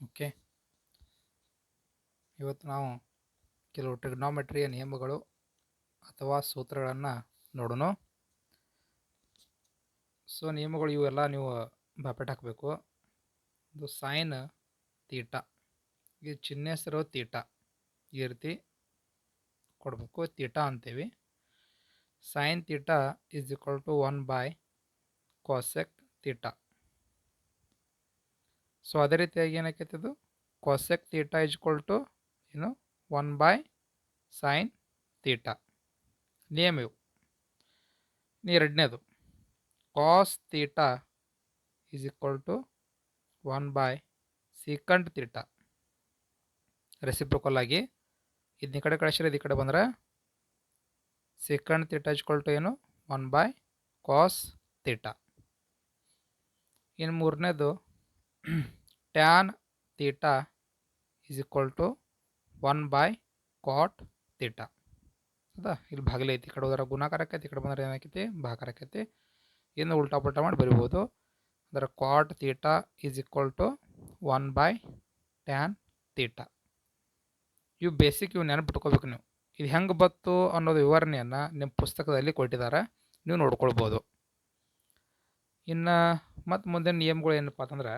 Okay. ಇವತ್ತು ನಾವು ಕೆಲವು ಟ್ರಿಗ್ನಾಮೆಟ್ರಿಯ ನಿಯಮಗಳು ಅಥವಾ ಸೂತ್ರಗಳನ್ನು ನೋಡೋಣ. ಸೊ, ನಿಯಮಗಳು ಇವೆಲ್ಲ ನೀವು ಬಾಪೆಟ್ ಹಾಕಬೇಕು. ಇದು ಸೈನ್ ತೀಟ ಇದು ಚಿಹ್ನೆ ಹೆಸರು ತೀಟ ಈ ರೀತಿ ಕೊಡಬೇಕು. ತೀಟ ಅಂತೀವಿ. Sine theta is equal to one by cosec theta so ಅದೇ ರೀತಿಯಾಗಿ ಏನಾಕೈತೆ ಅದು? Cosec theta is equal to ಏನು ಒನ್ ಬೈ ಸೈನ್ ತೀಟಾ ನಿಯಮ ಇವು ಎರಡನೇದು. Cos theta is equal to one by secant theta reciprocal ಆಗಿ ಇದನ್ನ ಈ ಕಡೆ ಕಳಿಸಿರೋದು ಇದು ಈ ಕಡೆ ಬಂದರೆ second theta is equal to ಏನು ಒನ್ ಬೈ ಕಾಸ್ ತೀಟಾ ಇನ್ನು ಮೂರನೇದು tan theta is equal to one by cot theta ಹೌದಾ? ಇಲ್ಲಿ ಭಾಗಲೇ ಐತಿ, ಈ ಕಡೆ ಹೋದ್ರೆ ಗುಣಾಕಾರ ಈ ಕಡೆ ಬಂದ್ರೆ ಏನಾಕೈತಿ? ಭಾಗಾಕಾರ ಆಕೈತಿ ಇನ್ನು ಉಲ್ಟಾ ಪಲ್ಟಾ ಮಾಡಿ ಬರಿಬೋದು. ಅದರ cot theta is equal to one by tan theta ಇವು ಬೇಸಿಕ್ ಇವು ನೆನಪಿಟ್ಕೋಬೇಕು ನೀವು. ಇದು ಹೆಂಗೆ ಬತ್ತು ಅನ್ನೋದು ವಿವರಣೆಯನ್ನು ನಿಮ್ಮ ಪುಸ್ತಕದಲ್ಲಿ ಕೊಟ್ಟಿದ್ದಾರೆ. ನೀವು ನೋಡ್ಕೊಳ್ಬೋದು. ಇನ್ನು ಮತ್ತು ಮುಂದಿನ ನಿಯಮಗಳು ಏನಪ್ಪ ಅಂತಂದ್ರೆ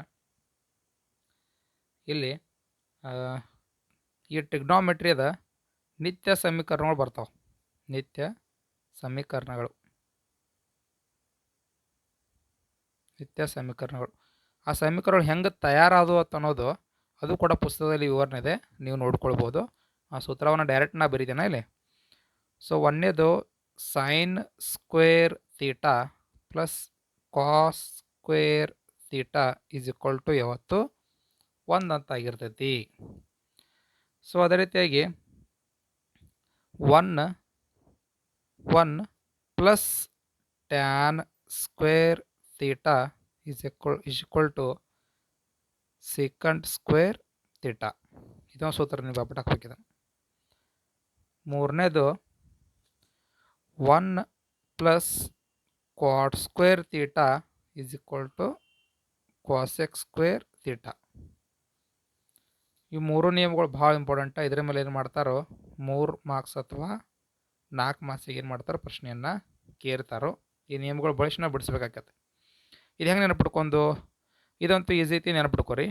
ಇಲ್ಲಿ ಈ ಟ್ರಿಗ್ನಾಮೆಟ್ರಿಯದ ನಿತ್ಯ ಸಮೀಕರಣಗಳು ಬರ್ತಾವೆ. ನಿತ್ಯ ಸಮೀಕರಣಗಳು. ನಿತ್ಯ ಸಮೀಕರಣಗಳು. ಆ ಸಮೀಕರಣಗಳು ಹೆಂಗೆ ತಯಾರಾದವು ಅಂತ ಅನ್ನೋದು ಅದು ಕೂಡ ಪುಸ್ತಕದಲ್ಲಿ ವಿವರಣೆ ಇದೆ. ನೀವು ನೋಡ್ಕೊಳ್ಬೋದು. ಆ ಸೂತ್ರವನ್ನು ಡೈರೆಕ್ಟ್ ನಾ ಬರೀತೇನೆ ಇಲ್ಲಿ? ಸೊ ಒಂದನೇದು sine square theta plus cos square theta is equal to ಯಾವತ್ತು? ಒಂದು ಅಂತ ಆಗಿರ್ತೈತಿ. ಸೊ ಅದೇ ರೀತಿಯಾಗಿ one one plus tan square theta is equal is equal to second square theta ಇದೊಂದು ಸೂತ್ರ ನೀವು ಬಾಪಟ್ ಹಾಕ್ಬೇಕಿದೆ. ಮೂರನೇದು one plus cot square theta is equal to cosec square theta ಈ ಮೂರು ನಿಯಮಗಳು ಭಾಳ ಇಂಪಾರ್ಟೆಂಟ ಇದ್ರ ಮೇಲೆ ಏನು ಮಾಡ್ತಾರೋ, ಮೂರು ಮಾರ್ಕ್ಸ್ ಅಥವಾ ನಾಲ್ಕು ಮಾರ್ಕ್ಸಿಗೆ ಏನು ಮಾಡ್ತಾರೋ ಪ್ರಶ್ನೆಯನ್ನು ಕೇರ್ತಾರೋ, ಈ ನಿಯಮಗಳು ಬಳಸಿ ನಾವು ಬಿಡಿಸ್ಬೇಕಾಗತ್ತೆ. ಇದು ಹೆಂಗೆ ನೆನಪಿಟ್ಕೊಂಡು? ಇದಂತೂ ಈಸಿ ಐತಿ, ನೆನಪಿಟ್ಕೊರಿ.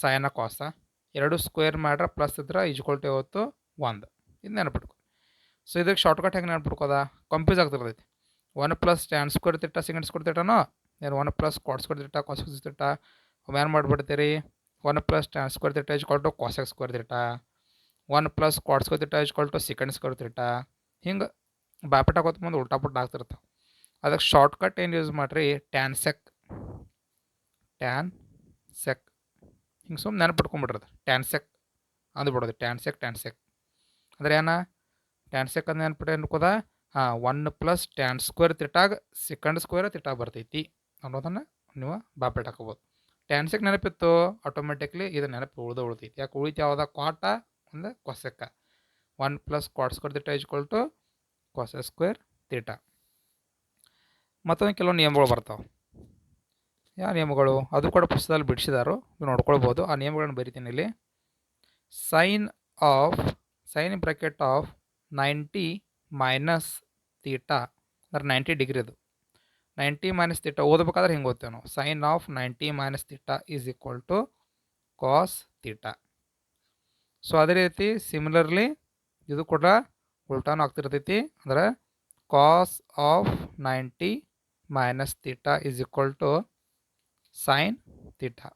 ಸಾಯನ ಕಾಸ ಎರಡು ಸ್ಕ್ವೇರ್ ಮಾಡ್ರೆ ಪ್ಲಸ್ ಇದ್ರೆ ಈಜ್ಕೊಳ್ಟಿ ಹೊತ್ತು ಒಂದು. ಇದು ನೆನಪಿಟ್ಕೊ. ಸೊ ಇದಕ್ಕೆ ಶಾರ್ಟ್ಕಟ್ ಹೆಂಗೆ ನೆನಪಿಟ್ಕೋದ? Confuse ಆಗ್ತಿರ್ತೈತಿ. One plus tan square theta second square ತಿಟ್ಟನೋ one plus cot square theta cos theta ಏನು ಮಾಡಿಬಿಡ್ತೀರಿ? One plus tan square theta is equal to cosec square theta one plus cot square theta is equal to second square theta ಹಿಂಗೆ ಬಾಪಟ ಮುಂದೆ ಉಲ್ಟಾ ಪುಟ್ಟ ಆಗ್ತಿರ್ತಾವೆ. ಅದಕ್ಕೆ shortcut ಏನು use ಮಾಡಿರಿ? Tan sec tan sec ಹಿಂಗೆ ಸುಮ್ಮನೆ ನೆನಪಿಟ್ಕೊಂಡ್ಬಿಡ್ರದು ಟ್ಯಾನ್ ಸೆಕ್ ಅಂದ್ಬಿಡೋದು. ಟ್ಯಾನ್ ಸೆಕ್ ಟ್ಯಾನ್ ಸೆಕ್ ಅಂದ್ರೆ ಏನ? ಟ್ಯಾನ್ ಸೆಕ್ ಅಂತ ನೆನ್ಪಿಟ್ಟು ಅನ್ಕೋದ ಹಾಂ, ಒನ್ ಪ್ಲಸ್ ಟ್ಯಾನ್ ಸ್ಕ್ವೇರ್ ತಿಟ್ಟಾಗ ಸೆಕೆಂಡ್ ಸ್ಕ್ವೇರ್ ತಿಟ್ಟಾಗ ಬರ್ತೈತಿ. ಅನ್ನೋದನ್ನು ನೀವು ಬಾಪೇಟ್ ಹಾಕೋಬೋದು. ಟ್ಯಾನ್ ಸೆಕ್ ನೆನಪಿತ್ತು ಆಟೋಮೆಟಿಕ್ಲಿ ಇದು ನೆನಪು ಉಳ್ದ ಉಳಿತೈತಿ ಯಾಕೆ ಉಳಿತು ಯಾವ್ದು ಕ್ವಾಟ ಒಂದು ಕೊಸೆಕ್ಕ one plus cot square theta is equal to cosec square theta ಮತ್ತೊಂದು ಕೆಲವು ನಿಯಮಗಳು ಬರ್ತಾವೆ. ಯಾವ ನಿಯಮಗಳು? ಅದು ಕೂಡ ಪುಸ್ತಕದಲ್ಲಿ ಬಿಡಿಸಿದಾರು. ನೀವು ನೋಡ್ಕೊಳ್ಬೋದು. ಆ ನಿಯಮಗಳನ್ನು ಬರಿತೀನಿ ಇಲ್ಲಿ. Sine of sine bracket of ninety minus theta ಅಂದ್ರೆ ನೈಂಟಿ ಡಿಗ್ರಿ ಅದು. ನೈಂಟಿ ಮೈನಸ್ ತಿಟ್ಟ ಓದಬೇಕಾದ್ರೆ ಹಿಂಗೆ ಓದ್ತೇವೆ ನಾವು? Sine of ninety minus theta is equal to cos theta so ಅದೇ ರೀತಿ ಸಿಮಿಲರ್ಲಿ ಇದು ಕೂಡ ಉಲ್ಟಾನು ಆಗ್ತಿರ್ತೈತಿ. ಅಂದ್ರೆ cos of ninety minus theta is equal to sine theta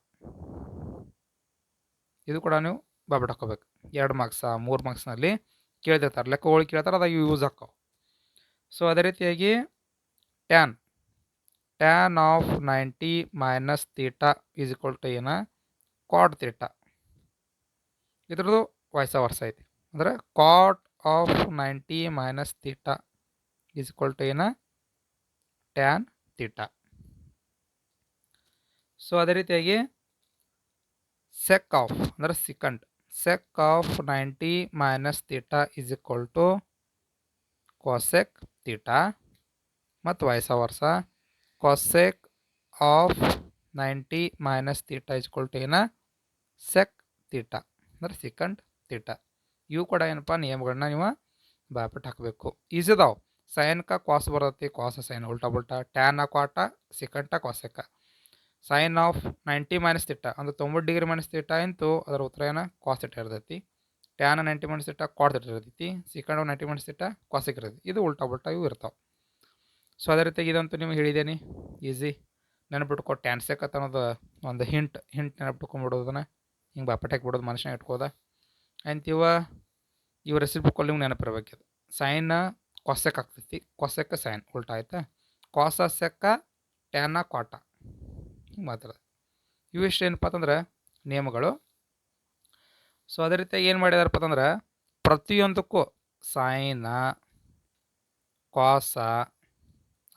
ಇದು ಕೂಡ ನೀವು ಬಾಬಿಟ್ ಹಾಕೋಬೇಕು ಎರಡು ಮಾರ್ಕ್ಸ ಮೂರು ಮಾರ್ಕ್ಸ್ನಲ್ಲಿ ಕೇಳ್ತಿರ್ತಾರೆ. ಲೆಕ್ಕಗಳು ಕೇಳ್ತಾರೆ, ಅದಾಗ ಯೂಸ್ ಹಾಕೋ ಸೊ ಅದೇ ರೀತಿಯಾಗಿ tan tan of ninety minus theta is equal to ಏನ? ಕಾಟ್ ತೀಟಾ ಇದ್ರದ್ದು ವಯಸ್ಸ ವರ್ಷ ಐತಿ. ಅಂದರೆ cot of ninety minus theta is equal to ಏನ? ಟ್ಯಾನ್ ತೀಟಾ ಸೊ ಅದೇ ರೀತಿಯಾಗಿ ಸೆಕ್ ಆಫ್ ಅಂದರೆ secant sec of ninety minus theta is equal to cosec theta ಮತ್ತು ವಯಸ್ಸ ವರ್ಷ cosec of ninety minus theta is to ಏನ? Sec theta ಅಂದ್ರೆ secant theta ಇವು ಕೂಡ ಏನಪ್ಪ? ನಿಯಮಗಳನ್ನ ನೀವು ಬಾಯ್ಬಿಟ್ಟು ಹಾಕಬೇಕು. ಈಸಿ ಅದಾವೆ. ಸೈನ್ಕ ಕ್ವಾಸ್ ಬರ್ತೈತಿ. ಕ್ವಾಸ ಸೈನ್ ಉಲ್ಟಾ ಬುಲ್ಟಾ. Tan cot secant cosec sine of ninety minus theta ಅಂದ್ರೆ ತೊಂಬತ್ತು ಡಿಗ್ರಿ ಮೈನಸ್ ತಿಟ್ಟ ಇಂತು ಅದರ ಉತ್ತರ ಏನ? ಕಾಸ್ ಇಟ್ಟ ಇರ್ತೈತಿ. Tan ninety minus theta cot ಇರ್ತೈತಿ. ಸಿಕಂಡ್ ನೈಂಟಿ ಮೈನಸ್ ತಿಟ್ಟ ಕಾಸಿಕ್ ಇರ್ತೈತಿ. ಇದು ಉಲ್ಟಾ ಬುಲ್ಟಾ ಇವು ಇರ್ತಾವೆ. ಸೊ ಅದೇ ರೀತಿಯಾಗಿ ಇದಂತೂ ನಿಮ್ಗೆ ಹೇಳಿದ್ದೇನೆ. ಈಸಿ ನೆನಪಿಟ್ಕೊ ಟ್ಯಾನ್ ಸೆಕ್ ಅಂತ ಅನ್ನೋದು ಒಂದು ಹಿಂಟ್ ಹಿಂಟ್ ನೆನಪಿಟ್ಕೊಂಡ್ಬಿಡೋದನ್ನ ಹಿಂಗೆ ಬಾಪಟೆ ಬಿಡೋದು ಮನುಷ್ಯನ ಇಟ್ಕೋದ. ಅಂತೀವ ಇವ ರೆಸಿಪಿ ಬುಕ್ಕಲ್ಲಿ ನಿಮ್ಗೆ ನೆನಪಿರ್ಬೇಕಿದು ಸೈನ್ ಕೊಸೆಕ್ ಆಗ್ತೈತಿ ಕೊಸೆಕ್ ಸೈನ್ ಉಲ್ಟಾ ಆಯ್ತಾ? ಕಾಸ ಸೆಕ್ಕ ಟ್ಯಾನ ಕ್ವಾಟ. ಹಿಂಗೆ ಮಾತ್ರ ಇವಿಷ್ಟು ಏನಪ್ಪ ಅಂತಂದ್ರೆ ನಿಯಮಗಳು. ಸೊ ಅದೇ ರೀತಿಯಾಗಿ ಏನು ಮಾಡಿದಾರಪ್ಪ ಅಂತಂದ್ರೆ ಪ್ರತಿಯೊಂದಕ್ಕೂ ಸೈನ ಕಾಸ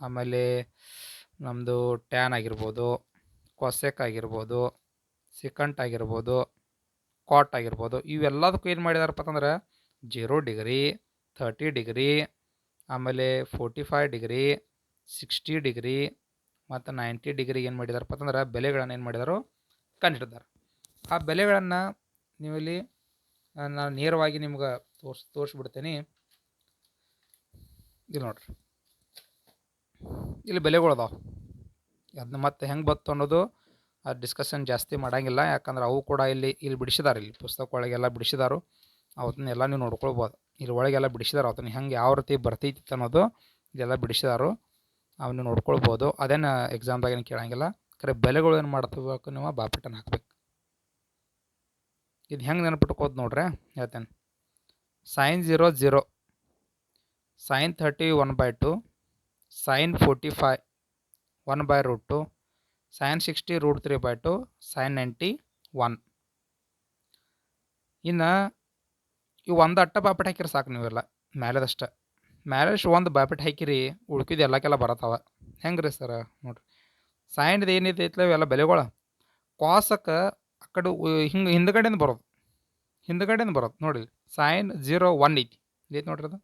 ಆಮೇಲೆ ನಮ್ಮದು ಟ್ಯಾನ್ ಆಗಿರ್ಬೋದು, ಕೊಸೆಕ್ ಆಗಿರ್ಬೋದು, ಸಿಕಂಟ್ ಆಗಿರ್ಬೋದು, ಕಾಟ್ ಆಗಿರ್ಬೋದು, ಇವೆಲ್ಲದಕ್ಕೂ ಏನು ಮಾಡಿದಾರಪ್ಪ ಅಂತಂದ್ರೆ ಜೀರೋ ಡಿಗ್ರಿ, ಥರ್ಟಿ ಡಿಗ್ರಿ, ಆಮೇಲೆ forty five degree, sixty degree, ಮತ್ತು ನೈಂಟಿ ಡಿಗ್ರಿ ಏನು ಮಾಡಿದಾರಪ್ಪ ಅಂತಂದ್ರೆ ಬೆಲೆಗಳನ್ನು ಏನು ಮಾಡಿದಾರೋ ಕಂಡಿಡಿದಾರೆ ಆ ಬೆಲೆಗಳನ್ನು ನೀವಿಲ್ಲಿ ನಾನು ನೇರವಾಗಿ ನಿಮ್ಗೆ ತೋರ್ಸ್, ತೋರಿಸ್ಬಿಡ್ತೇನೆ. ಇಲ್ಲಿ ನೋಡ್ರಿ. ಇಲ್ಲಿ ಬೆಲೆಗಳು ಅದಾವೆ. ಅದನ್ನ ಮತ್ತೆ ಹೆಂಗೆ ಬತ್ತು ಅನ್ನೋದು ಆ ಡಿಸ್ಕಷನ್ ಜಾಸ್ತಿ ಮಾಡೋಂಗಿಲ್ಲ. ಯಾಕಂದ್ರೆ ಅವು ಕೂಡ ಇಲ್ಲಿ ಇಲ್ಲಿ ಬಿಡಿಸಿದಾರೆ. ಇಲ್ಲಿ ಪುಸ್ತಕ ಒಳಗೆಲ್ಲ ಬಿಡಿಸಿದಾರು. ಅವತ್ತನ್ನೆಲ್ಲ ನೀವು ನೋಡ್ಕೊಳ್ಬೋದು. ಇಲ್ಲಿ ಒಳಗೆಲ್ಲ ಬಿಡಿಸಿದಾರೆ ಅವತ್ತನ್ನ ಹೆಂಗೆ ಯಾವ ರೀತಿ ಬರ್ತೈತಿ ಅನ್ನೋದು ಇದೆಲ್ಲ ಬಿಡಿಸಿದಾರು. ಅವನ್ನ ನೋಡ್ಕೊಳ್ಬೋದು. ಅದೇನು ಎಕ್ಸಾಮ್ದಾಗ ಏನು ಕೇಳಂಗಿಲ್ಲ. ಖರೆ ಬೆಲೆಗಳು ಏನು ಮಾಡ್ತಬೇಕು ನೀವು ಬಾಪಿಟನ್ನು ಹಾಕ್ಬೇಕು. ಇದು ಹೆಂಗೆ ನೆನಪಿಟ್ಕೋದು ನೋಡ್ರೆ ಹೇಳ್ತೇನೆ. Sine zero zero sine thirty one by two sine forty five one by root two sine sixty root three by two sine ninety one ಇನ್ನು ಇವು ಒಂದು ಅಟ್ಟ ಬಾಪಟ್ ಹಾಕಿರಿ ಸಾಕು ನೀವೆಲ್ಲ, ಮ್ಯಾಲೆದಷ್ಟ. ಮ್ಯಾಲೇಶ್ ಒಂದು ಬಾಪಟ್ ಹಾಕಿರಿ, ಉಳ್ಕಿದ ಎಲ್ಲಕ್ಕೆಲ್ಲ ಬರತ್ತವ ಹೆಂಗೆ ರೀ ಸರ ನೋಡಿರಿ. ಸೈನ್ದು ಏನಿದೆ ಇವೆಲ್ಲ ಬೆಲೆಗಳು? ಕ್ವಾಸಕ್ಕೆ ಆ ಕಡೆ ಹಿಂಗೆ ಹಿಂದ್ಗಡೆಯಿಂದ ಬರೋದು. ಹಿಂದ್ಗಡೆಯಿಂದ ಬರೋದು. ನೋಡಿ ಸೈನ್ ಜೀರೋ ಒನ್ ಐತಿ. ಇದೈತಿ ನೋಡ್ರಿ ಅದು.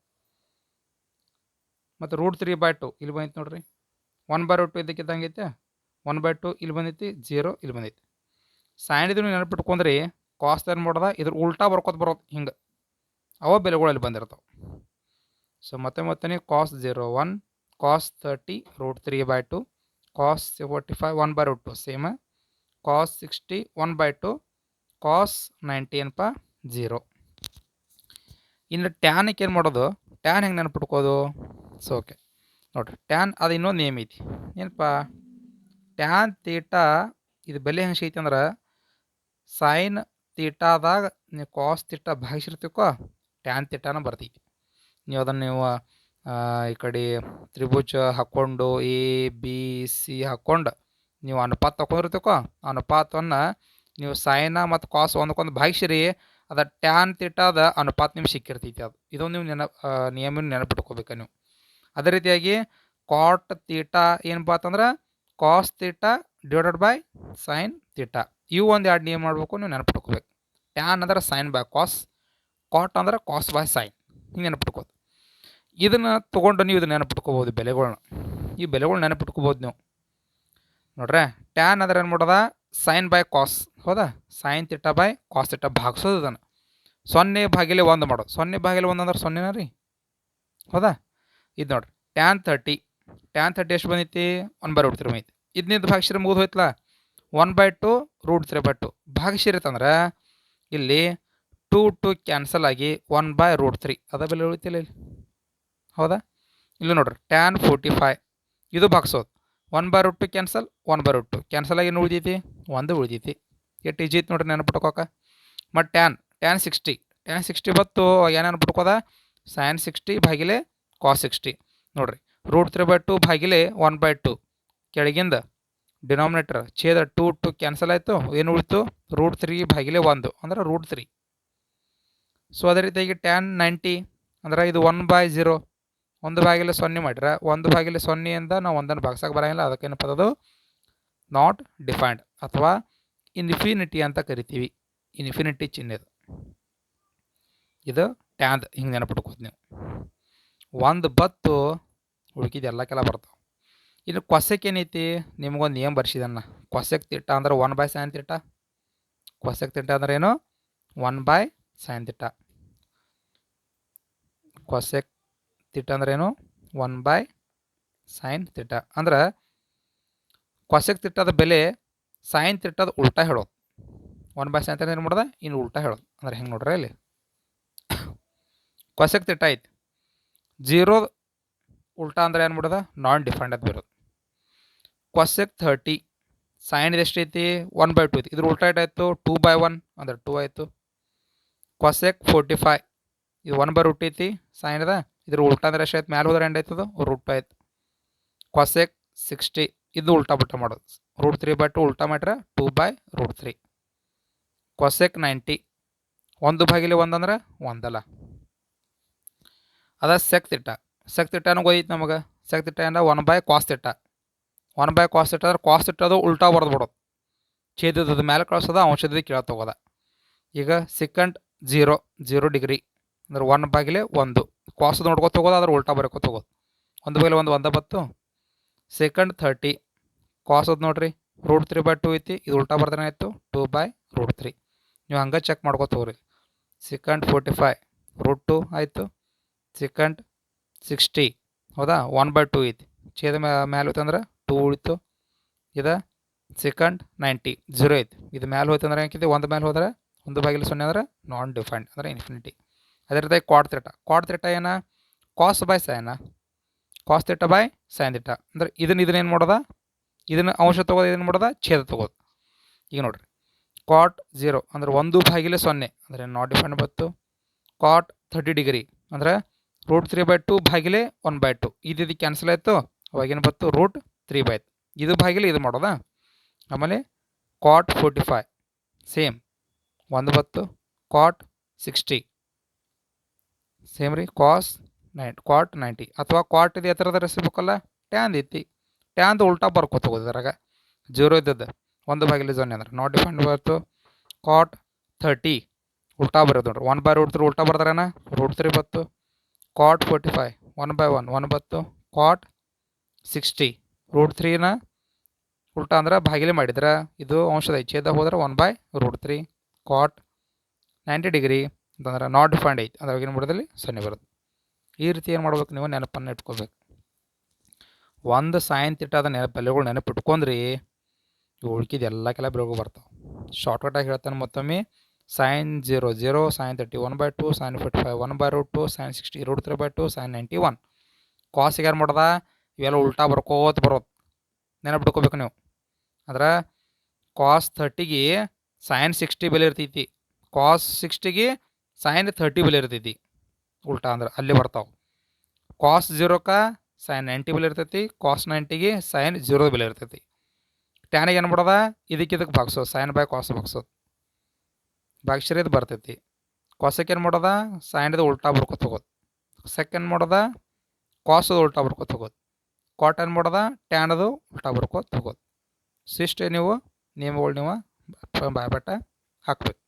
ಮತ್ತು ರೂಟ್ ತ್ರೀ ಬೈ ಟು ಇಲ್ಲಿ ಬಂದಿತ್ತು ನೋಡ್ರಿ. ಒನ್ ಬೈ ರೂಟ್ ಟು ಇದಕ್ಕಿದ್ದಂಗೆ ಐತೆ. ಒನ್ ಬೈ ಟು ಇಲ್ಲಿ ಬಂದೈತಿ ಜೀರೋ ಇಲ್ಲಿ ಬಂದೈತಿ. ಸೈನ್ ಇದನ್ನು ನೆನಪಿಟ್ಕೊಂಡ್ರಿ ಕಾಸ್ಟ್ ಏನು ಮಾಡೋದ ಇದ್ರ ಉಲ್ಟಾ ಬರ್ಕೋತ ಬರೋದು ಹಿಂಗೆ. ಅವ ಬೆಲೆಗಳು ಅಲ್ಲಿ ಬಂದಿರ್ತಾವೆ. ಸೊ ಮತ್ತೆ ಮತ್ತೆ cos zero one cos thirty root three by two cos forty five one by root two same cos sixty one by two cos ninety ಏನಪ್ಪ? ಜೀರೋ ಇನ್ನು ಟ್ಯಾನಕ್ಕೆ ಏನು ಮಾಡೋದು? ಟ್ಯಾನ್ ಹೆಂಗೆ ನೆನಪಿಟ್ಕೋದು? ಸೊ ಓಕೆ ನೋಡಿರಿ ಟ್ಯಾನ್ ಅದು ಇನ್ನೊಂದು ನೇಮ್ ಐತಿ. ಏನಪ್ಪ? ಟ್ಯಾನ್ ತೀಟಾ ಇದು ಬೆಲೆ ಹೆಂಗೆ ಐತಿ ಅಂದ್ರೆ ಸೈನ್ ತೀಟಾದಾಗ ನೀವು ಕಾಸ್ ತೀಟ ಭಾಗಿಸಿರ್ತೀವೋ ಟ್ಯಾನ್ ತೀಟಾನ ಬರ್ತೈತಿ. ನೀವು ಅದನ್ನು ನೀವು ಈ ಕಡೆ ತ್ರಿಭುಜ ಹಾಕ್ಕೊಂಡು ಎ ಬಿ ಸಿ ಹಾಕ್ಕೊಂಡು ನೀವು ಅನುಪಾತ ತಗೊಂಡಿರ್ತೀವೋ ಅನುಪಾತವನ್ನು ನೀವು ಸೈನ ಮತ್ತು ಕಾಸ್ ಒಂದಕ್ಕೊಂದು ಭಾಗಿಸಿರಿ, ಅದು ಟ್ಯಾನ್ ತೀಟಾದ ಅನುಪಾತ ನಿಮ್ಗೆ ಸಿಕ್ಕಿರ್ತೈತಿ ಅದು. ಇದೊಂದು ನೀವು ನೆನಪು ನಿಯಮ ನೆನಪಿಟ್ಕೋಬೇಕು ನೀವು. ಅದೇ ರೀತಿಯಾಗಿ ಕಾಟ್ ತೀಟಾ ಏನಪ್ಪ ಅಂತಂದ್ರೆ cos theta divided by sine theta ಇವು ಒಂದು ಎರಡು ನಿಯಮ ಮಾಡಬೇಕು, ನೀವು ನೆನಪಿಟ್ಕೋಬೇಕು ಟ್ಯಾನ್ ಅಂದ್ರೆ ಸೈನ್ ಬೈ ಕಾಸ್ ಕಾಟ್ ಅಂದ್ರೆ ಕಾಸ್ ಬೈ ಸೈನ್ ಹಿಂಗೆ ನೆನಪಿಟ್ಕೋದು ಇದನ್ನು ತೊಗೊಂಡು ನೀವು ಇದನ್ನ ನೆನಪಿಟ್ಕೋಬೋದು ಬೆಲೆಗಳನ್ನ ಈ ಬೆಲೆಗಳು ನೆನಪಿಟ್ಕೋಬೋದು ನೀವು. ನೋಡ್ರೆ ಟ್ಯಾನ್ ಅಂದ್ರೆ ಏನು ಮಾಡೋದ? ಸೈನ್ ಬೈ ಕಾಸ್ ಹೌದಾ? ಸೈನ್ ತಿಟ್ಟ ಬೈ ಕಾಸ್ ತಿಟ್ಟ ಭಾಗಿಸೋದು ಅದನ್ನು ಸೊನ್ನೆ ಭಾಗಿಲೆ ಒಂದು ಮಾಡೋದು. ಸೊನ್ನೆ ಭಾಗಿಲೆ ಒಂದು ಅಂದ್ರೆ ಸೊನ್ನೆನ ರೀ? ಹೌದಾ? ಇದು ನೋಡ್ರಿ. ಟ್ಯಾನ್ ತರ್ಟಿ ಟ್ಯಾನ್ ತರ್ಟಿ ಎಷ್ಟು ಬಂದೈತಿ? ಒನ್ ಬೈ ರೂಟ್ ತ್ರೀ ಬಂದೈತಿ. ಇದನ್ನಿದ್ದು ಭಾಗಶಿರ ಮುಗಿದು ಹೋಯ್ತಲ್ಲ? One by two root three by two ಭಾಗಿಸಿರತ್ತಂದ್ರೆ ಇಲ್ಲಿ ಟೂ ಟು ಕ್ಯಾನ್ಸಲ್ ಆಗಿ ಒನ್ ಬೈ ರೂಟ್ ತ್ರೀ ಅದ ಬೆಲೆ ಉಳಿತಿಲ್ಲ ಇಲ್ಲಿ. ಹೌದಾ? ಇಲ್ಲಿ ನೋಡ್ರಿ ಟ್ಯಾನ್ ಫೋರ್ಟಿ ಫೈ ಇದು ಭಾಗಿಸೋದು one by root two cancel one by root two cancel ಆಗಿ ಏನು ಉಳಿದೈತಿ? ಒಂದು ಉಳಿದೈತಿ. ಎಟ್ ಈಜಿ ಐತಿ ನೋಡ್ರಿ ನೆನಪಿಟ್ಕೋಕ ಮತ್ತು tan tan sixty tan sixty ಬತ್ತು ಏನು ನೆನಪಿಟ್ಕೋದ? ಸೈನ್ ಸಿಕ್ಸ್ಟಿ ಭಾಗಿಲೆ ಕಾಸ್ ಸಿಕ್ಸ್ಟಿ ನೋಡ್ರಿ ರೂಟ್ ತ್ರೀ ಬೈ ಟು ಭಾಗಿಲೆ ಒನ್ ಬೈ ಟು ಕೆಳಗಿಂದ ಡಿನಾಮಿನೇಟರ್ ಛೇದ ಟು ಟು ಕ್ಯಾನ್ಸಲ್ ಆಯಿತು, ಏನು ಉಳಿತು? ರೂಟ್ ತ್ರೀ ಭಾಗಿಲೆ ಒಂದು, ಅಂದ್ರೆ ರೂಟ್ ತ್ರೀ ಸೊ ಅದೇ ರೀತಿಯಾಗಿ ಟ್ಯಾನ್ ನೈಂಟಿ ಅಂದ್ರೆ ಇದು ಒನ್ ಬೈ ಜೀರೋ ಒಂದು ಭಾಗಿಲೆ ಸೊನ್ನೆ ಮಾಡಿರ ಒಂದು ಭಾಗಿಲೆ ಸೊನ್ನೆಯಿಂದ ನಾವು ಒಂದನ್ನು ಭಾಗ್ಸಕ್ಕೆ ಬರೋಂಗಿಲ್ಲ, ಅದಕ್ಕೇನಪ್ಪ ಅದು? ನಾಟ್ ಡಿಫೈನ್ಡ್ ಅಥವಾ ಇನ್ಫಿನಿಟಿ ಅಂತ ಕರಿತೀವಿ. ಇನ್ಫಿನಿಟಿ ಚಿಹ್ನೆದು ಇದು ಟ್ಯಾಂದ್ ಹಿಂಗೆ ನೆನಪಿಟ್ಕೋದು ನೀವು. ಒಂದು ಬತ್ತು ಉಳ್ಕಿದ ಕೆಲ ಬರ್ತಾವೆ. ಇನ್ನು ಕೊಸಕ್ಕೆ ಏನೈತಿ? ನಿಮ್ಗೊಂದು ನಿಯಮ ಬರ್ಸಿದನ್ನ ಕೊಸಕ್ಕೆ ತಿಟ್ಟ ಅಂದ್ರೆ one by sine theta. ಕೊಸಕ್ಕೆ theta ಅಂದ್ರೆ ಏನು? One by sine theta. Cosec theta ಅಂದ್ರೆ ಏನು? One by sine theta. ಅಂದ್ರೆ ಕೊಸೆಕ್ ತಿಟ್ಟದ ಬೆಲೆ ಸೈನ್ ತಿಟ್ಟದ ಉಲ್ಟಾ ಹೇಳೋದು. ಒನ್ ಬೈ ಸೈನ್ ತಿಟ್ಟ ಏನು ಮಾಡ್ದೆ? ಇನ್ನು ಉಲ್ಟಾ ಹೇಳೋದು. ಅಂದ್ರೆ ಹೆಂಗೆ ನೋಡ್ರಿ ಇಲ್ಲಿ ಕೊಸೆಕ್ ತಿಟ್ಟ ಐತಿ. ಜೀರೋ ಉಲ್ಟಾ ಅಂದ್ರೆ ಏನು ಮಾಡೋದ ನಾನ್ ಡಿಫೈನ್ಡ್ ಅಂತ ಬಿಡೋದು ಕ್ವಶಕ್ ಥರ್ಟಿ ಸೈನ್ ಎಷ್ಟೈತಿ ಒನ್ ಬೈ ಟು ಐತಿ. ಇದ್ರ ಉಲ್ಟಾ ಆಯಿತು? ಟೂ ಬೈ ಒನ್ ಅಂದ್ರೆ ಟೂ ಆಯಿತು. ಕ್ವಶಕ್ ಫೋರ್ಟಿ ಫೈ ಇದು ಒನ್ ಬೈ ರೂಟ್ ಐತಿ ಸೈನ್ ಅದ. ಇದ್ರ ಉಲ್ಟಾ ಅಂದ್ರೆ ಎಷ್ಟು ಆಯ್ತು? ಮ್ಯಾಲೆ ಹೋದ್ರೆ ಎಂಡ್ ಆಯ್ತದ? ರೂಟ್ ಆಯ್ತು. ಕ್ವಶಕ್ ಸಿಕ್ಸ್ಟಿ ಇದು ಉಲ್ಟಾ ಬಿಟ್ಟ ಮಾಡೋದು. ರೂಟ್ ತ್ರೀ ಬೈ ಟು ಉಲ್ಟಾ ಮಾಡ್ರೆ two by root three cosec ninety ಒಂದು ಭಾಗಿಲಿ ಒಂದಂದ್ರೆ ಒಂದಲ್ಲ. ಅದ ಸೆಕ್ ತಿಟ್ಟ ಸೆಕ್ ತಿಟ್ಟನೂ ಗೊತ್ತೈತಿ ನಮಗೆ? ಸೆಕ್ ತಿಟ್ಟ ಅಂದ್ರೆ one by cos theta one by cos theta ಅಂದ್ರೆ ಕಾಸ್ ತಿಟ್ಟದು ಉಲ್ಟಾ ಬರೆದು ಬಿಡೋದು. ಛೇದದ ಮೇಲೆ ಕಳಿಸೋದ ಅಂಶದ ಕೇಳ ತಗೋದ. ಈಗ ಸೆಕೆಂಡ್ ಜೀರೋ ಜೀರೋ ಡಿಗ್ರಿ ಅಂದ್ರೆ ಒನ್ ಬಾಗಿಲೆ ಒಂದು. ಕಾಸದು ನೋಡ್ಕೊತ ಹೋಗೋದು ಅದ್ರ ಉಲ್ಟಾ ಬರ್ಕೋತ ಹೋಗೋದು ಒಂದು ಬಾಗಿಲೆ ಒಂದು, ಒಂದ ಬತ್ತು. ಸೆಕೆಂಡ್ ಥರ್ಟಿ ಕಾಸದು ನೋಡ್ರಿ ರೂಟ್ ತ್ರೀ ಬೈ ಟು ಐತಿ, ಇದು ಉಲ್ಟಾ ಬರ್ತಾನೆ ಆಯಿತು ಟೂ ಬೈ ರೂಟ್ ತ್ರೀ ನೀವು ಹಂಗೆ ಚೆಕ್ ಮಾಡ್ಕೋತ ಹೋಗ್ರಿ secant forty five root two ಆಯಿತು ಸೆಕೆಂಡ್ ಸಿಕ್ಸ್ಟಿ ಹೌದಾ? ಒನ್ ಬೈ ಟೂ ಐತಿ. ಛೇದ ಮ್ಯಾಲೆ ಹೋಯ್ತು ಅಂದ್ರೆ ಟೂ ಉಳಿತು. ಇದು ಸೆಕೆಂಡ್ ನೈಂಟಿ ಜೀರೋ ಐತಿ. ಇದು ಮ್ಯಾಲೆ ಹೋಯ್ತು ಅಂದ್ರೆ ಹೆಂಗಿದೆ ಒಂದು ಮ್ಯಾಲೆ ಹೋದ್ರೆ ಒಂದು ಬಾಗಿಲು ಸೊನ್ನೆ ಅಂದ್ರೆ ನಾನ್ ಡಿಫೈನ್ಡ್ ಅಂದ್ರೆ ಇನ್ಫಿನಿಟಿ ಅದೇ ರೀತಿ ಕ್ವಾಡ್ ತಿಟ್ಟ ಕ್ವಾಡ್ ತಿಟ್ಟ ಏನ? Cos by sine cos theta by sine theta ಅಂದ್ರೆ ಇದನ್ನ ಇದನ್ನ ಏನು ಮಾಡೋದ? ಇದನ್ನ ಅಂಶ ತೊಗೋದು ಇದನ್ನ ಮಾಡೋದ? ಛೇದ ತೊಗೋದು. ಈಗ ನೋಡ್ರಿ. ಕಾಟ್ ಜೀರೋ ಅಂದ್ರೆ ಒಂದು ಬಾಗಿಲು ಸೊನ್ನೆ. ಅಂದರೆ ನಾಟ್ ಡಿಫೈನ್ ಬತ್ತು? ಕಾಟ್ ಥರ್ಟಿ ಡಿಗ್ರಿ ಅಂದ್ರೆ ರೂಟ್ ತ್ರೀ ಬೈ ಟು ಭಾಗಿಲೆ ಒನ್ ಬೈ ಟು ಇದು ಕ್ಯಾನ್ಸಲ್ ಆಯಿತು. ಅವಾಗೇನು ಬತ್ತು ರೂಟ್ ತ್ರೀ ಬೈ ಇದು ಭಾಗಿಲೆ ಇದು ಮಾಡೋದ? ಆಮೇಲೆ ಕಾಟ್ ಫೋರ್ಟಿ ಫೈ ಸೇಮ್ ಒಂದು ಬತ್ತು ಕಾಟ್ ಸಿಕ್ಸ್ಟಿ ಸೇಮ್ ರೀ. ಕಾಸ್ ನೈನ್ ಕಾಟ್ ನೈಂಟಿ ಅಥವಾ ಕಾಟ್ ಇದು ಎತ್ತರದ ರೆಸಿಬೇಕಲ್ಲ ಟ್ಯಾನ್ ಐತಿ. ಟ್ಯಾನ್ದು ಉಲ್ಟಾ ಬರ್ಕೋತ ಅದ್ರಾಗ ಜೀರೋ ಇದ್ದದ್ದು. ಒಂದು ಭಾಗಿಲೆ ಜೊನ್ನೆ ಅಂದ್ರೆ ನಾಟ್ ಡಿಫೆಂಡ್ ಬರ್ತು ಕಾಟ್ ಥರ್ಟಿ ಉಲ್ಟಾ ಬರೋದು ನೋಡ್ರಿ. ಒನ್ ಬೈ ರೂಟ್ ತ್ರೀ ಉಲ್ಟಾ ಬರ್ತಾರೇನ ರೂಟ್ ತ್ರೀ ಬತ್ತು cot forty five one by one one ಬತ್ತು ಕಾಟ್ ಸಿಕ್ಸ್ಟಿ ರೂಟ್ ತ್ರೀನ ಉಲ್ಟಾ ಅಂದ್ರೆ ಭಾಗಿಲೆ ಮಾಡಿದ್ರೆ, ಇದು ಅಂಶದ ಛೇದ ಹೋದ್ರೆ one by root three cot ninety degree ಅಂತಂದ್ರೆ ನಾಟ್ ಡಿಫೈಂಡ್ ಐತಿ. ಅದ್ರಾಗಿನ ಬುಡದಲ್ಲಿ ಸೊನ್ನೆ ಬರುತ್ತೆ. ಈ ರೀತಿ ಏನು ಮಾಡ್ಬೇಕು ನೀವು ನೆನಪನ್ನು ಇಟ್ಕೋಬೇಕು. ಒಂದು ಸೈನ್ ತಿಟ್ಟಾದ ನೆನಪು ಇಟ್ಕೊಂಡ್ರಿ ಇವು ಉಳ್ಕಿದ ಎಲ್ಲ ಕೆಲ ಬೆಲೆಗಳು ಬರ್ತಾವೆ. ಶಾರ್ಟ್ಕಟಾಗಿ ಹೇಳ್ತಾನೆ ಮತ್ತೊಮ್ಮೆ. Sine zero zero, sine thirty one by two, sine fifty five one by root two, sine sixty root three by two, sine ninety one. ಕಾಸಿಗೆ ಏನು ಮಾಡ್ದ? ಇವೆಲ್ಲ ಉಲ್ಟಾ ಬರ್ಕೋತ ಬರೋದು. ನೆನಪು ಇಟ್ಕೋಬೇಕು ನೀವು. ಅಂದ್ರೆ ಕಾಸ್ ಥರ್ಟಿಗೆ ಸೈನ್ ಸಿಕ್ಸ್ಟಿ ಬೆಲೆ ಇರ್ತೈತಿ. ಕಾಸ್ ಸಿಕ್ಸ್ಟಿಗೆ ಸೈನ್ ಥರ್ಟಿ ಬೆಲೆ ಇರ್ತೈತಿ. ಉಲ್ಟಾ ಅಂದ್ರೆ ಅಲ್ಲಿ ಬರ್ತಾವೆ. ಕಾಸ್ ಜೀರೋಕ್ಕೆ ಸೈನ್ ನೈಂಟಿ ಬೆಲೆ ಇರ್ತೈತಿ. ಕಾಸ್ ನೈಂಟಿಗೆ ಸೈನ್ ಜೀರೋ ಬೆಲೆ ಇರ್ತೈತಿ. ಟ್ಯಾನಿಗೆ ಏನು ಮಾಡೋದ? ಇದಕ್ಕೆ ಇದಕ್ಕೆ ಭಾಗಿಸೋದು. ಸೈನ್ ಬೈ ಕಾಸ್ ಭಾಗಿಸೋದು. ಭಾಗಿಸಿರಿ ಇದು ಬರ್ತೈತಿ. ಕಾಸಕ್ಕೆ ಏನು ಮಾಡೋದ? ಸೈನ್ದು ಉಲ್ಟಾ ಬರ್ಕೊತ ಹೋಗೋದು. ಸೆಕೆಂಡ್ ಮಾಡೋದ? ಕಾಸದು ಉಲ್ಟಾ ಬರ್ಕೊತ ಹೋಗೋದು. ಕಾಟ್ ಏನು ಮಾಡೋದ? ಟ್ಯಾನದು ಉಲ್ಟಾ ಬರ್ಕೋತ ಹೋಗೋದು. ಸಿಷ್ಟೇ ನೀವು, ನಿಯಮಗಳು ನೀವು ಬಾಯ್ಬಟ್ಟ ಹಾಕ್ಬೇಕು.